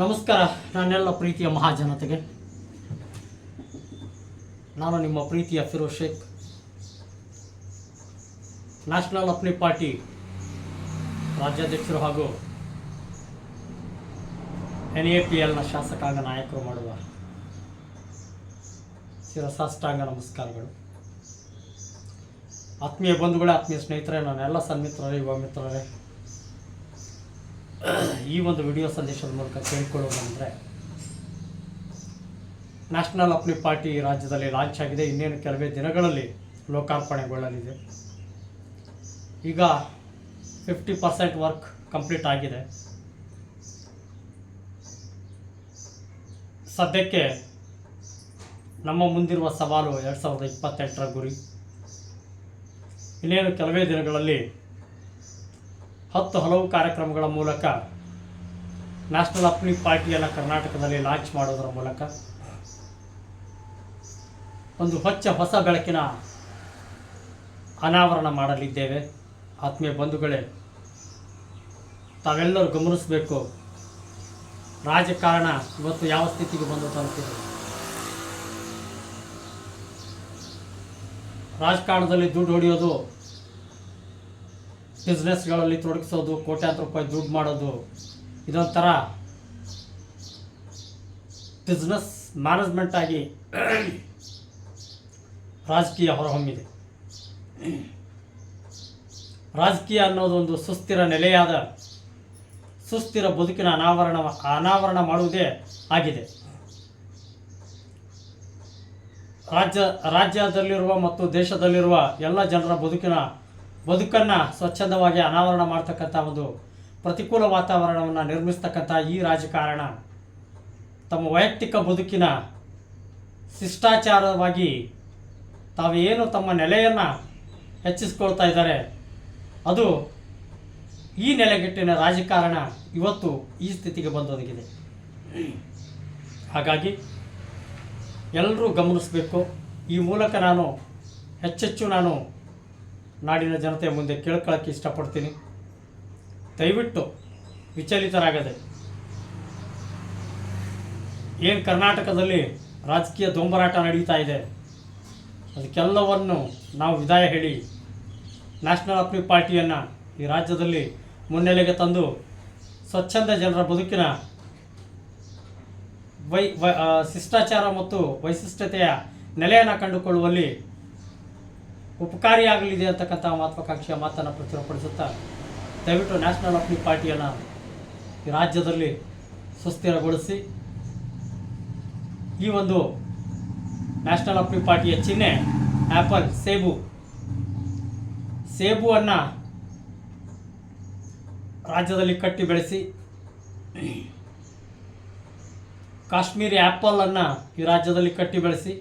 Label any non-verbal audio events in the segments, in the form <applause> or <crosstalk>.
ನಮಸ್ಕಾರ ನನ್ನೆಲ್ಲ ಪ್ರೀತಿಯ ಮಹಾಜನತೆಗೆ. ನಾನು ನಿಮ್ಮ ಪ್ರೀತಿಯ ಫಿರೋಜ್ ಶೇಖ್. ನ್ಯಾಷನಲ್ ಅಪ್ನಿ ಪಾರ್ಟಿ ರಾಜ್ಯಾಧ್ಯಕ್ಷರು ಹಾಗೂ ಎನ್ ಎ ಪಿ ಎಲ್ನ ಶಾಸಕಾಂಗ ನಾಯಕರು ಮಾಡುವ ಶಿರಸಾಷ್ಟಾಂಗ ನಮಸ್ಕಾರಗಳು. ಆತ್ಮೀಯ ಬಂಧುಗಳೇ, ಆತ್ಮೀಯ ಸ್ನೇಹಿತರೆ ನನ್ನೆಲ್ಲ ಸನ್ಮಿತ್ರರೇ, ಯುವ ಮಿತ್ರರೇ ಈ ಒಂದು ವಿಡಿಯೋ ಸಂದೇಶದ ಮೂಲಕ ಕೇಳ್ಕೊಳ್ಳೋದಂದರೆ ನ್ಯಾಷನಲ್ ಅಪ್ನಿ ಪಾರ್ಟಿ ರಾಜ್ಯದಲ್ಲಿ ಲಾಂಚ್ ಆಗಿದೆ. ಇನ್ನೇನು ಕೆಲವೇ ದಿನಗಳಲ್ಲಿ ಲೋಕಾರ್ಪಣೆಗೊಳ್ಳಲಿದೆ. ಈಗ ಫಿಫ್ಟಿ ಪರ್ಸೆಂಟ್ ವರ್ಕ್ ಕಂಪ್ಲೀಟ್ ಆಗಿದೆ. ಸದ್ಯಕ್ಕೆ ನಮ್ಮ ಮುಂದಿರುವ ಸವಾಲು ಎರಡು ಸಾವಿರದ ಇಪ್ಪತ್ತೆಂಟರ ಗುರಿ. ಇನ್ನೇನು ಕೆಲವೇ ದಿನಗಳಲ್ಲಿ ಹತ್ತು ಹಲವು ಕಾರ್ಯಕ್ರಮಗಳ ಮೂಲಕ ನ್ಯಾಷನಲ್ ಅಪ್ನಿ ಪಾರ್ಟಿಯನ್ನು ಕರ್ನಾಟಕದಲ್ಲಿ ಲಾಂಚ್ ಮಾಡೋದರ ಮೂಲಕ ಒಂದು ಹೊಚ್ಚ ಹೊಸ ಬೆಳಕಿನ ಅನಾವರಣ ಮಾಡಲಿದ್ದೇವೆ. ಆತ್ಮೀಯ ಬಂಧುಗಳೇ, ತಾವೆಲ್ಲರೂ ಗಮನಿಸಬೇಕು. ರಾಜಕಾರಣ ಇವತ್ತು ಯಾವ ಸ್ಥಿತಿಗೆ ಬಂದು ತಲುಪಿದೆ ರಾಜಕಾರಣದಲ್ಲಿ ದುಡ್ಡು ಹೊಡೆಯೋದು ಬಿಸ್ನೆಸ್ಗಳಲ್ಲಿ ತೊಡಗಿಸೋದು, ಕೋಟ್ಯಾಂತರ ರೂಪಾಯಿ ದುಡ್ಡು ಮಾಡೋದು, ಇದೊಂಥರ ಬಿಸ್ನೆಸ್ ಮ್ಯಾನೇಜ್ಮೆಂಟ್ ಆಗಿ ರಾಜಕೀಯ ಹೊರಹೊಮ್ಮಿದೆ. ರಾಜಕೀಯ ಅನ್ನೋದು ಒಂದು ಸುಸ್ಥಿರ ನೆಲೆಯಾದ ಸುಸ್ಥಿರ ಬದುಕಿನ ಅನಾವರಣ ಅನಾವರಣ ಮಾಡುವುದೇ ಆಗಿದೆ. ರಾಜ್ಯ, ರಾಜ್ಯದಲ್ಲಿರುವ ಮತ್ತು ದೇಶದಲ್ಲಿರುವ ಎಲ್ಲ ಜನರ ಬದುಕಿನ ಬದುಕನ್ನು ಸ್ವಚ್ಛಂದವಾಗಿ ಅನಾವರಣ ಮಾಡ್ತಕ್ಕಂಥ ಒಂದು ಪ್ರತಿಕೂಲ ವಾತಾವರಣವನ್ನು ನಿರ್ಮಿಸ್ತಕ್ಕಂಥ ಈ ರಾಜಕಾರಣ ತಮ್ಮ ವೈಯಕ್ತಿಕ ಬದುಕಿನ ಶಿಷ್ಟಾಚಾರವಾಗಿ ತಾವೇನು ತಮ್ಮ ನೆಲೆಯನ್ನು ಹೆಚ್ಚಿಸ್ಕೊಳ್ತಾ ಇದ್ದಾರೆ, ಅದು ಈ ನೆಲೆಗಟ್ಟಿನ ರಾಜಕಾರಣ ಇವತ್ತು ಈ ಸ್ಥಿತಿಗೆ ಬಂದೊದಗಿದೆ. ಹಾಗಾಗಿ ಎಲ್ಲರೂ ಗಮನಿಸಬೇಕು. ಈ ಮೂಲಕ ನಾನು, ಹೆಚ್ಚೆಚ್ಚು ನಾನು ನಾಡಿನ ಜನತೆ ಮುಂದೆ ಕೇಳ್ಕೊಳ್ಳೋಕ್ಕೆ ಇಷ್ಟಪಡ್ತೀನಿ. ದಯವಿಟ್ಟು ವಿಚಲಿತರಾಗದೆ. ಏನು ಕರ್ನಾಟಕದಲ್ಲಿ ರಾಜಕೀಯ ದೊಂಬರಾಟ ನಡೀತಾ ಇದೆ, ಅದಕ್ಕೆಲ್ಲವನ್ನು ನಾವು ವಿದಾಯ ಹೇಳಿ ನ್ಯಾಷನಲ್ ಅಪ್ಲಿಕ್ ಪಾರ್ಟಿಯನ್ನು ಈ ರಾಜ್ಯದಲ್ಲಿ ಮುನ್ನೆಲೆಗೆ ತಂದು ಸ್ವಚ್ಛಂದ ಜನರ ಬದುಕಿನ ವೈ ವೈ- ಶಿಷ್ಟಾಚಾರ ಮತ್ತು ವೈಶಿಷ್ಟ್ಯತೆಯ ನೆಲೆಯನ್ನು ಕಂಡುಕೊಳ್ಳುವಲ್ಲಿ ಉಪಕಾರಿಯಾಗಲಿದೆ ಅಂತಕ್ಕಂಥ ಮಹತ್ವಾಕಾಂಕ್ಷೆಯ ಮಾತನ್ನು ಪ್ರಚುರಪಡಿಸುತ್ತಾ ದಯವಿಟ್ಟು ನ್ಯಾಷನಲ್ ಅಪ್ನಿ ಪಾರ್ಟಿಯನ್ನು ಈ ರಾಜ್ಯದಲ್ಲಿ ಸುಸ್ಥಿರಗೊಳಿಸಿ. ಈ ಒಂದು ನ್ಯಾಷನಲ್ ಅಪ್ನಿ ಪಾರ್ಟಿಯ ಚಿಹ್ನೆ ಆ್ಯಪಲ್ ಸೇಬು ಸೇಬುವನ್ನು ರಾಜ್ಯದಲ್ಲಿ ಕಟ್ಟಿ ಬೆಳೆಸಿ. ಕಾಶ್ಮೀರಿ ಆ್ಯಪಲನ್ನು ಈ ರಾಜ್ಯದಲ್ಲಿ ಕಟ್ಟಿ ಬೆಳೆಸಿ.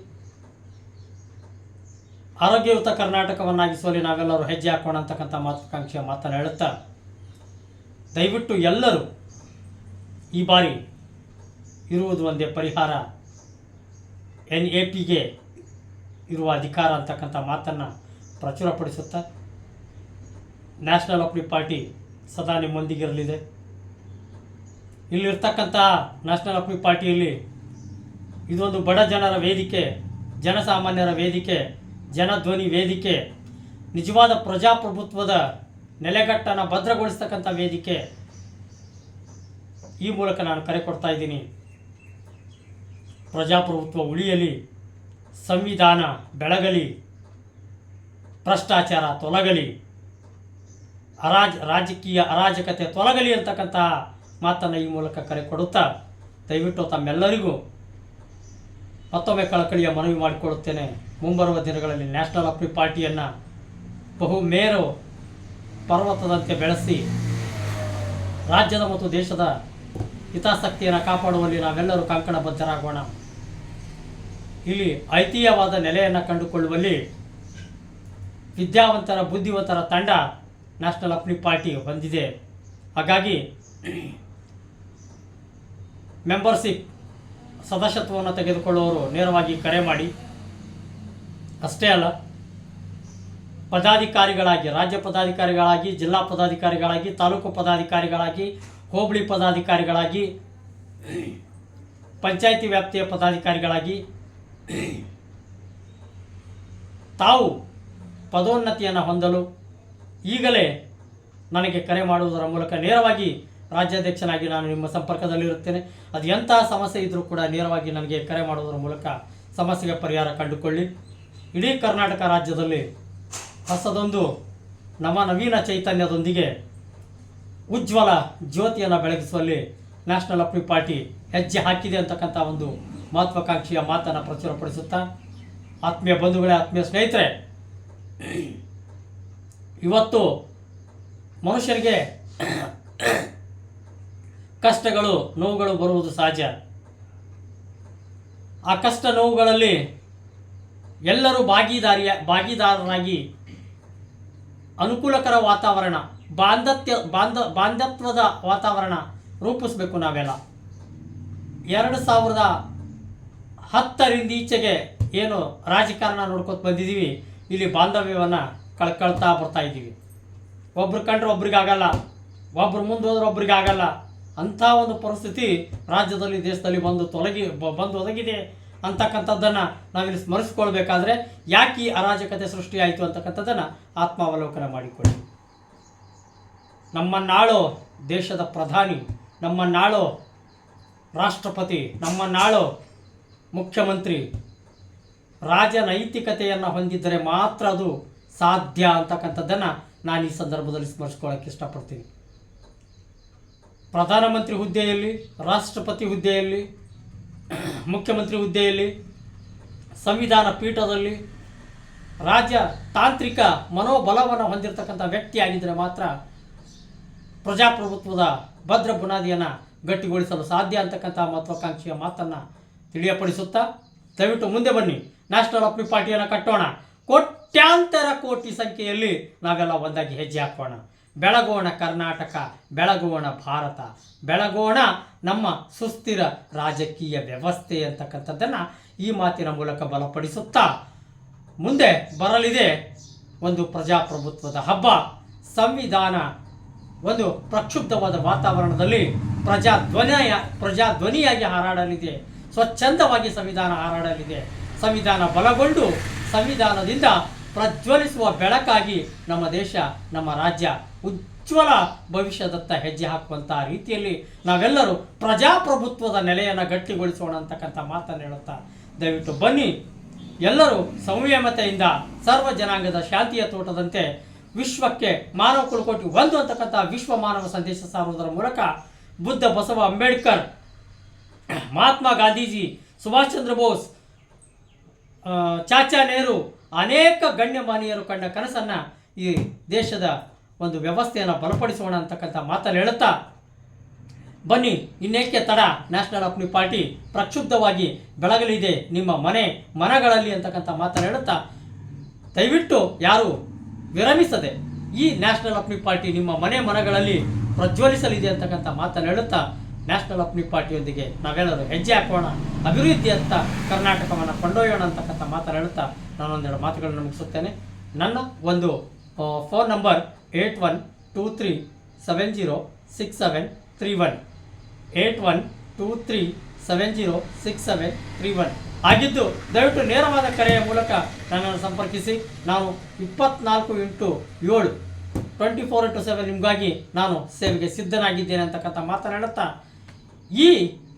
ಆರೋಗ್ಯಯುತ ಕರ್ನಾಟಕವನ್ನಾಗಿಸುವಲ್ಲಿ ನಾವೆಲ್ಲರೂ ಹೆಜ್ಜೆ ಹಾಕೋಣ ಅಂತಕ್ಕಂಥ ಮಹತ್ವಾಕಾಂಕ್ಷೆಯ ಮಾತನ್ನು ಹೇಳುತ್ತಾ, ದಯವಿಟ್ಟು ಎಲ್ಲರೂ ಈ ಬಾರಿ ಇರುವುದು ಒಂದೇ ಪರಿಹಾರ. ಎನ್ ಎ ಪಿಗೆ ಇರುವ ಅಧಿಕಾರ ಅಂತಕ್ಕಂಥ ಮಾತನ್ನು ಪ್ರಚುರಪಡಿಸುತ್ತಾ, ನ್ಯಾಷನಲ್ ಅಪ್ಲಿ ಪಾರ್ಟಿ ಸದಾ ನಿಮ್ಮೊಂದಿಗಿರಲಿದೆ. ಇಲ್ಲಿರ್ತಕ್ಕಂಥ ನ್ಯಾಷನಲ್ ಅಪ್ಲಿ ಪಾರ್ಟಿಯಲ್ಲಿ ಇದೊಂದು ಬಡ ಜನರ ವೇದಿಕೆ, ಜನಸಾಮಾನ್ಯರ ವೇದಿಕೆ ಜನಧ್ವನಿ ವೇದಿಕೆ, ನಿಜವಾದ ಪ್ರಜಾಪ್ರಭುತ್ವದ ನೆಲೆಗಟ್ಟನ್ನು ಭದ್ರಗೊಳಿಸ್ತಕ್ಕಂಥ ವೇದಿಕೆ ಈ ಮೂಲಕ ನಾನು ಕರೆ ಕೊಡ್ತಾ ಇದ್ದೀನಿ. ಪ್ರಜಾಪ್ರಭುತ್ವ ಉಳಿಯಲಿ, ಸಂವಿಧಾನ ಬೆಳಗಲಿ, ಭ್ರಷ್ಟಾಚಾರ ತೊಲಗಲಿ, ಅರಾಜ, ರಾಜಕೀಯ ಅರಾಜಕತೆ ತೊಲಗಲಿ ಅಂತಕ್ಕಂತಹ ಮಾತನ್ನು ಈ ಮೂಲಕ ಕರೆ ಕೊಡುತ್ತಾ ದಯವಿಟ್ಟು ತಮ್ಮೆಲ್ಲರಿಗೂ ಮತ್ತೊಮ್ಮೆ ಕಳಕಳಿಯ ಮನವಿ ಮಾಡಿಕೊಳ್ಳುತ್ತೇನೆ. ಮುಂಬರುವ ದಿನಗಳಲ್ಲಿ ನ್ಯಾಷನಲ್ ಅಪ್ರಿ ಪಾರ್ಟಿಯನ್ನು ಬಹು ಮೇರು ಪರ್ವತದಂತೆ ಬೆಳೆಸಿ ರಾಜ್ಯದ ಮತ್ತು ದೇಶದ ಹಿತಾಸಕ್ತಿಯನ್ನು ಕಾಪಾಡುವಲ್ಲಿ ನಾವೆಲ್ಲರೂ ಕಂಕಣಬದ್ಧರಾಗೋಣ. ಇಲ್ಲಿ ಐತಿಹ್ಯವಾದ ನೆಲೆಯನ್ನು ಕಂಡುಕೊಳ್ಳುವಲ್ಲಿ ವಿದ್ಯಾವಂತರ, ಬುದ್ಧಿವಂತರ ತಂಡ ನ್ಯಾಷನಲ್ ಅಪ್ರಿ ಪಾರ್ಟಿ ಹೊಂದಿದೆ. ಹಾಗಾಗಿ, <clears throat> ಮೆಂಬರ್ಶಿಪ್ ಸದಸ್ಯತ್ವವನ್ನು ತೆಗೆದುಕೊಳ್ಳುವವರು ನೇರವಾಗಿ ಕರೆ ಮಾಡಿ. ಅಷ್ಟೇ ಅಲ್ಲ, ಪದಾಧಿಕಾರಿಗಳಾಗಿ, ರಾಜ್ಯ ಪದಾಧಿಕಾರಿಗಳಾಗಿ, ಜಿಲ್ಲಾ ಪದಾಧಿಕಾರಿಗಳಾಗಿ, ತಾಲೂಕು ಪದಾಧಿಕಾರಿಗಳಾಗಿ, ಹೋಬಳಿ ಪದಾಧಿಕಾರಿಗಳಾಗಿ, ಪಂಚಾಯಿತಿ ವ್ಯಾಪ್ತಿಯ ಪದಾಧಿಕಾರಿಗಳಾಗಿ ತಾವು ಪದೋನ್ನತಿಯನ್ನು ಹೊಂದಲು ಈಗಲೇ ನನಗೆ ಕರೆ ಮಾಡುವುದರ ಮೂಲಕ ನೇರವಾಗಿ ರಾಜ್ಯಾಧ್ಯಕ್ಷನಾಗಿ ನಾನು ನಿಮ್ಮ ಸಂಪರ್ಕದಲ್ಲಿರುತ್ತೇನೆ. ಅದು ಎಂತಹ ಸಮಸ್ಯೆ ಇದ್ದರೂ ಕೂಡ ನೇರವಾಗಿ ನನಗೆ ಕರೆ ಮಾಡುವುದರ ಮೂಲಕ ಸಮಸ್ಯೆಗೆ ಪರಿಹಾರ ಕಂಡುಕೊಳ್ಳಿ. ಇಡೀ ಕರ್ನಾಟಕ ರಾಜ್ಯದಲ್ಲಿ ಹೊಸದೊಂದು ನಮ್ಮ ನವೀನ ಚೈತನ್ಯದೊಂದಿಗೆ ಉಜ್ವಲ ಜ್ಯೋತಿಯನ್ನು ಬೆಳಗಿಸುವಲ್ಲಿ ನ್ಯಾಷನಲ್ ಅಪ್ಲಿ ಪಾರ್ಟಿ ಹೆಜ್ಜೆ ಹಾಕಿದೆ ಅಂತಕ್ಕಂಥ ಒಂದು ಮಹತ್ವಾಕಾಂಕ್ಷಿಯ ಮಾತನ್ನು ಪ್ರಚುರಪಡಿಸುತ್ತಾ, ಆತ್ಮೀಯ ಬಂಧುಗಳೇ, ಆತ್ಮೀಯ ಸ್ನೇಹಿತರೆ, ಇವತ್ತು ಮನುಷ್ಯರಿಗೆ ಕಷ್ಟಗಳು, ನೋವುಗಳು ಬರುವುದು ಸಹಜ ಆ ಕಷ್ಟ ನೋವುಗಳಲ್ಲಿ ಎಲ್ಲರೂ ಭಾಗಿದಾರಿಯ, ಭಾಗಿದಾರರಾಗಿ ಅನುಕೂಲಕರ ವಾತಾವರಣ, ಬಾಂಧತ್ಯ, ಬಾಂಧ, ಬಾಂಧತ್ವದ ವಾತಾವರಣ ರೂಪಿಸಬೇಕು ನಾವೆಲ್ಲ. ಎರಡು ಸಾವಿರದ ಹತ್ತರಿಂದ ಈಚೆಗೆ ಏನು ರಾಜಕಾರಣ ನೋಡ್ಕೊತ ಬಂದಿದ್ದೀವಿ ಇಲ್ಲಿ ಬಾಂಧವ್ಯವನ್ನು ಕಳ್ಕೊಳ್ತಾ ಬರ್ತಾ ಇದ್ದೀವಿ. ಒಬ್ರು ಕಂಡ್ರೆ ಒಬ್ರಿಗಾಗಲ್ಲ, ಒಬ್ರು ಮುಂದೆ ಹೋದ್ರೆ ಒಬ್ರಿಗೆ ಆಗಲ್ಲ ಅಂಥ ಒಂದು ಪರಿಸ್ಥಿತಿ ರಾಜ್ಯದಲ್ಲಿ, ದೇಶದಲ್ಲಿ ಬಂದು ತೊಲಗಿ ಬಂದು ಒದಗಿದೆ ಅಂತಕ್ಕಂಥದ್ದನ್ನು ನಾವಿಲ್ಲಿ ಸ್ಮರಿಸ್ಕೊಳ್ಬೇಕಾದ್ರೆ ಯಾಕೆ ಈ ಅರಾಜಕತೆ ಸೃಷ್ಟಿಯಾಯಿತು ಅಂತಕ್ಕಂಥದ್ದನ್ನು ಆತ್ಮಾವಲೋಕನ ಮಾಡಿಕೊಳ್ಳಿ. ನಮ್ಮನ್ನಾಳೋ ದೇಶದ ಪ್ರಧಾನಿ, ನಮ್ಮನ್ನಾಳೋ ರಾಷ್ಟ್ರಪತಿ, ನಮ್ಮನ್ನಾಳೋ ಮುಖ್ಯಮಂತ್ರಿ ರಾಜನೈತಿಕತೆಯನ್ನು ಹೊಂದಿದ್ದರೆ ಮಾತ್ರ ಅದು ಸಾಧ್ಯ ಅಂತಕ್ಕಂಥದ್ದನ್ನು ನಾನು ಈ ಸಂದರ್ಭದಲ್ಲಿ ಸ್ಮರಿಸ್ಕೊಳ್ಳೋಕ್ಕೆ ಇಷ್ಟಪಡ್ತೀನಿ. ಪ್ರಧಾನಮಂತ್ರಿ ಹುದ್ದೆಯಲ್ಲಿ, ರಾಷ್ಟ್ರಪತಿ ಹುದ್ದೆಯಲ್ಲಿ, ಮುಖ್ಯಮಂತ್ರಿ ಹುದ್ದೆಯಲ್ಲಿ, ಸಂವಿಧಾನ ಪೀಠದಲ್ಲಿ ರಾಜ್ಯ ತಾಂತ್ರಿಕ ಮನೋಬಲವನ್ನು ಹೊಂದಿರತಕ್ಕಂಥ ವ್ಯಕ್ತಿ ಆಗಿದ್ದರೆ ಮಾತ್ರ ಪ್ರಜಾಪ್ರಭುತ್ವದ ಭದ್ರ ಬುನಾದಿಯನ್ನು ಗಟ್ಟಿಗೊಳಿಸಲು ಸಾಧ್ಯ ಅಂತಕ್ಕಂಥ ಮಹತ್ವಾಕಾಂಕ್ಷೆಯ ಮಾತನ್ನು ತಿಳಿಯಪಡಿಸುತ್ತಾ ದಯವಿಟ್ಟು ಮುಂದೆ ಬನ್ನಿ. ನ್ಯಾಷನಲ್ ಅಪ್ಲಿ ಪಾರ್ಟಿಯನ್ನು ಕಟ್ಟೋಣ. ಕೋಟ್ಯಾಂತರ ಕೋಟಿ ಸಂಖ್ಯೆಯಲ್ಲಿ ನಾವೆಲ್ಲ ಒಂದಾಗಿ ಹೆಜ್ಜೆ ಹಾಕೋಣ. ಬೆಳಗೋಣ ಕರ್ನಾಟಕ, ಬೆಳಗೋಣ ಭಾರತ. ಬೆಳಗೋಣ ನಮ್ಮ ಸುಸ್ಥಿರ ರಾಜಕೀಯ ವ್ಯವಸ್ಥೆ ಅಂತಕ್ಕಂಥದ್ದನ್ನು ಈ ಮಾತಿನ ಮೂಲಕ ಬಲಪಡಿಸುತ್ತಾ ಮುಂದೆ ಬರಲಿದೆ ಒಂದು ಪ್ರಜಾಪ್ರಭುತ್ವದ ಹಬ್ಬ. ಸಂವಿಧಾನ ಒಂದು ಪ್ರಕ್ಷುಬ್ಧವಾದ ವಾತಾವರಣದಲ್ಲಿ ಪ್ರಜಾಧ್ವನಿಯ ಪ್ರಜಾಧ್ವನಿಯಾಗಿ ಹಾರಾಡಲಿದೆ. ಸ್ವಚ್ಛಂದವಾಗಿ ಸಂವಿಧಾನ ಹಾರಾಡಲಿದೆ. ಸಂವಿಧಾನ ಬಲಗೊಂಡು ಸಂವಿಧಾನದಿಂದ ಪ್ರಜ್ವಲಿಸುವ ಬೆಳಕಾಗಿ ನಮ್ಮ ದೇಶ, ನಮ್ಮ ರಾಜ್ಯ ಉಜ್ವಲ ಭವಿಷ್ಯದತ್ತ ಹೆಜ್ಜೆ ಹಾಕುವಂತಹ ರೀತಿಯಲ್ಲಿ ನಾವೆಲ್ಲರೂ ಪ್ರಜಾಪ್ರಭುತ್ವದ ನೆಲೆಯನ್ನು ಗಟ್ಟಿಗೊಳಿಸೋಣ ಅಂತಕ್ಕಂಥ ಮಾತನ್ನು ಹೇಳುತ್ತಾ ದಯವಿಟ್ಟು ಬನ್ನಿ. ಎಲ್ಲರೂ ಸಂಯಮತೆಯಿಂದ ಸರ್ವ ಜನಾಂಗದ ಶಾಂತಿಯ ತೋಟದಂತೆ ವಿಶ್ವಕ್ಕೆ ಮಾನವ ಕುಲಕೋಟಿ ಒಂದು ಅಂತಕ್ಕಂಥ ವಿಶ್ವ ಮಾನವ ಸಂದೇಶ ಸಾರುವುದರ ಮೂಲಕ ಬುದ್ಧ ಬಸವ ಅಂಬೇಡ್ಕರ್, ಮಹಾತ್ಮ ಗಾಂಧೀಜಿ, ಸುಭಾಷ್ ಚಂದ್ರ ಬೋಸ್ ಚಾಚಾ ನೆಹರು ಅನೇಕ ಗಣ್ಯಮಾನೀಯರು ಕಂಡ ಕನಸನ್ನು ಈ ದೇಶದ ಒಂದು ವ್ಯವಸ್ಥೆಯನ್ನು ಬಲಪಡಿಸೋಣ ಅಂತಕ್ಕಂಥ ಮಾತನ್ನು ಹೇಳುತ್ತಾ, ಬನ್ನಿ, ಇನ್ನೇಕೆ ತಡ? ನ್ಯಾಷನಲ್ ಅಪ್ನಿ ಪಾರ್ಟಿ ಪ್ರಕ್ಷುಬ್ಧವಾಗಿ ಬೆಳಗಲಿದೆ ನಿಮ್ಮ ಮನೆ ಮನಗಳಲ್ಲಿ ಅಂತಕ್ಕಂಥ ಮಾತನ್ನು ಹೇಳುತ್ತಾ, ದಯವಿಟ್ಟು ಯಾರು ವಿರಮಿಸದೆ ಈ ನ್ಯಾಷನಲ್ ಅಪ್ನಿ ಪಾರ್ಟಿ ನಿಮ್ಮ ಮನೆ ಮನಗಳಲ್ಲಿ ಪ್ರಜ್ವಲಿಸಲಿದೆ ಅಂತಕ್ಕಂಥ ಮಾತನ್ನು ಹೇಳುತ್ತಾ ನ್ಯಾಷನಲ್ ಅಪ್ನಿ ಪಾರ್ಟಿಯೊಂದಿಗೆ ನಾವೆಲ್ಲರೂ ಹೆಜ್ಜೆ ಹಾಕೋಣ ಅಭಿವೃದ್ಧಿಯತ್ತ ಕರ್ನಾಟಕವನ್ನು ಕೊಂಡೊಯ್ಯೋಣ ಅಂತಕ್ಕಂಥ ಮಾತನ್ನು ಹೇಳುತ್ತಾ, ನಾನೊಂದೆರಡು ಮಾತುಗಳನ್ನು ಮುಗಿಸುತ್ತೇನೆ. ನನ್ನ ಒಂದು phone number eight one two three seven zero six seven three one. Eight one two three seven zero six seven three one. ಆಗಿದ್ದು ದಯವಿಟ್ಟು ನೇರವಾದ ಕರೆಯ ಮೂಲಕ ನನ್ನನ್ನು ಸಂಪರ್ಕಿಸಿ. ನಾನು ಇಪ್ಪತ್ನಾಲ್ಕು ಇಂಟು ಏಳು, ಟ್ವೆಂಟಿ ಫೋರ್ ಇಂಟು ಸೆವೆನ್ ನಿಮಗಾಗಿ ನಾನು ಸೇವೆಗೆ ಸಿದ್ಧನಾಗಿದ್ದೇನೆ ಅಂತಕ್ಕಂಥ ಮಾತನಾಡುತ್ತಾ, ಈ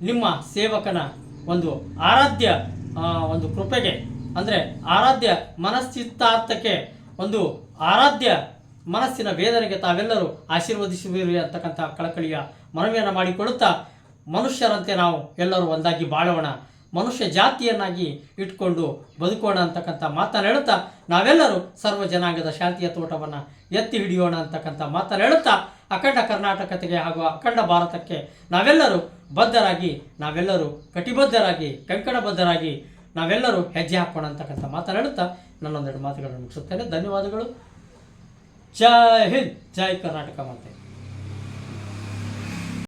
ನಿಮ್ಮ ಸೇವಕನ ಒಂದು ಆರಾಧ್ಯ ಒಂದು ಕೃಪೆಗೆ, ಅಂದರೆ ಆರಾಧ್ಯ ಮನಶ್ಚಿತ್ತಾರ್ಥಕ್ಕೆ ಒಂದು ಆರಾಧ್ಯ ಮನಸ್ಸಿನ ವೇದನೆಗೆ ತಾವೆಲ್ಲರೂ ಆಶೀರ್ವದಿಸುವಿರಿ ಅಂತಕ್ಕಂಥ ಕಳಕಳಿಯ ಮನವಿಯನ್ನು ಮಾಡಿಕೊಳ್ಳುತ್ತಾ ಮನುಷ್ಯರಂತೆ ನಾವು ಎಲ್ಲರೂ ಒಂದಾಗಿ ಬಾಳೋಣ. ಮನುಷ್ಯ ಜಾತಿಯನ್ನಾಗಿ ಇಟ್ಕೊಂಡು ಬದುಕೋಣ ಅಂತಕ್ಕಂಥ ಮಾತನ್ನು ಹೇಳುತ್ತಾ ನಾವೆಲ್ಲರೂ ಸರ್ವ ಜನಾಂಗದ ಶಾಂತಿಯ ತೋಟವನ್ನು ಎತ್ತಿ ಹಿಡಿಯೋಣ ಅಂತಕ್ಕಂಥ ಮಾತನ್ನು ಹೇಳುತ್ತಾ ಅಖಂಡ ಕರ್ನಾಟಕತೆಗೆ ಹಾಗೂ ಅಖಂಡ ಭಾರತಕ್ಕೆ ನಾವೆಲ್ಲರೂ ಬದ್ಧರಾಗಿ, ನಾವೆಲ್ಲರೂ ಕಟಿಬದ್ಧರಾಗಿ, ಕಂಕಣಬದ್ಧರಾಗಿ, ನಾವೆಲ್ಲರೂ ಹೆಜ್ಜೆ ಹಾಕೋಣ ಅಂತಕ್ಕಂಥ ಮಾತನ್ನು ಹೇಳುತ್ತಾ ನನ್ನೊಂದೆರಡು ಮಾತುಗಳನ್ನು ಮುಗಿಸುತ್ತೇನೆ. ಧನ್ಯವಾದಗಳು. जय हिंद जय कर्नाटकामध्ये